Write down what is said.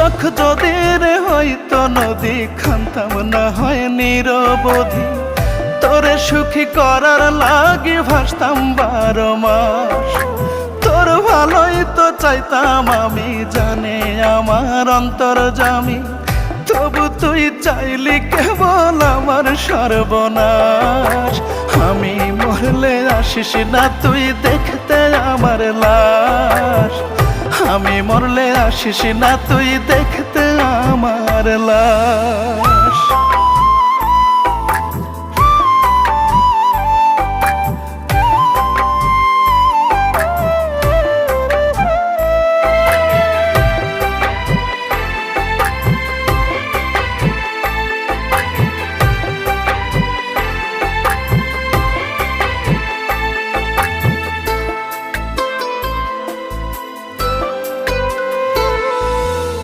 চোখ যদি রে হইতো নদী খান্তাম না হয় নিরবধি। তোরে সুখী করার লাগে ভাসতাম বারো মাস। তোর ভালোই তো চাইতাম আমি, জানে আমার অন্তর জামি। তবু তুই চাইলি কেবল আমার সর্বনাশ। আমি মরলে আসিস না, তুই দেখতে আমার লাশ। আমি মরলে আসিস না তুই দেখতে আমার লাশ।